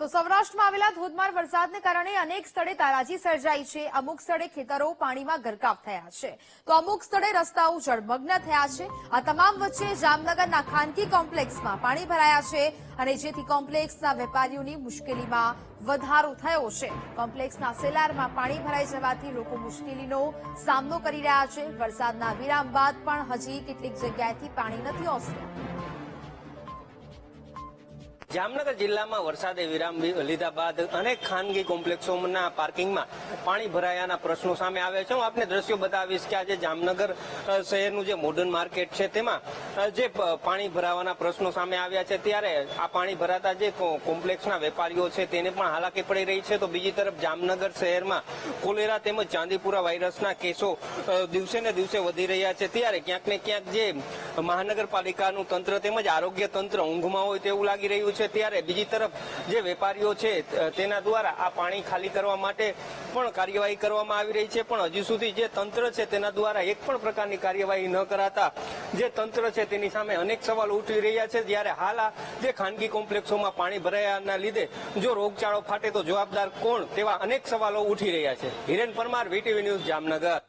તો સૌરાષ્ટ્રમાં આવેલા ધોધમાર વરસાદને કારણે અનેક સ્થળે તારાજી સર્જાઈ છે. અમુક સ્થળે ખેતરો પાણીમાં ગરકાવ થયા છે. તો અમુક સ્થળે રસ્તાઓ જળમગ્ન થયા છે. આ તમામ વચ્ચે જામનગરના ખાનગી કોમ્પ્લેક્સમાં પાણી ભરાયા છે અને જેથી કોમ્પ્લેક્સના વેપારીઓની મુશ્કેલીમાં વધારો થયો છે. કોમ્પ્લેક્સના સેલારમાં પાણી ભરાઈ જવાથી લોકો મુશ્કેલીનો સામનો કરી રહ્યા છે. વરસાદના વિરામ બાદ પણ હજી કેટલીક જગ્યાએથી પાણી નથી ઓસર્યા. જામનગર જિલ્લામાં વરસાદે વિરામ લીધા બાદ અનેક ખાનગી કોમ્પ્લેક્સોના પાર્કિંગમાં પાણી ભરાયાના પ્રશ્નો સામે આવ્યા છે. હું આપને દ્રશ્યો બતાવીશ કે આજે જામનગર શહેરનું જે મોડર્ન માર્કેટ છે, તેમાં જે પાણી ભરાવાના પ્રશ્નો સામે આવ્યા છે, ત્યારે આ પાણી ભરાતા જે કો- કોમ્પ્લેક્સના વેપારીઓ છે, તેને પણ હાલાકી પડી રહી છે. તો બીજી તરફ જામનગર શહેરમાં કોલેરા તેમજ ચાંદીપુરા વાયરસના કેસો દિવસે ને દિવસે વધી રહ્યા છે. ત્યારે ક્યાંક ને ક્યાંક જે મહાનગરપાલિકાનું તંત્ર તેમજ આરોગ્ય તંત્ર ઊંઘમાં હોય તેવું લાગી રહ્યું છે. ત્યારે બીજી તરફ જે વેપારીઓ છે તેના દ્વારા આ પાણી ખાલી કરવા માટે પણ કાર્યવાહી કરવામાં આવી રહી છે. પણ હજુ સુધી જે તંત્ર છે, તેના દ્વારા એક પણ પ્રકારની કાર્યવાહી ન કરાતા જે તંત્ર છે તેની સામે અનેક સવાલો ઉઠી રહ્યા છે. જ્યારે હાલ આ જે ખાનગી કોમ્પ્લેક્સોમાં પાણી ભરાયાના લીધે જો રોગચાળો ફાટે તો જવાબદાર કોણ તેવા અનેક સવાલો ઉઠી રહ્યા છે. Hiren Parmar, VTV news Jamnagar.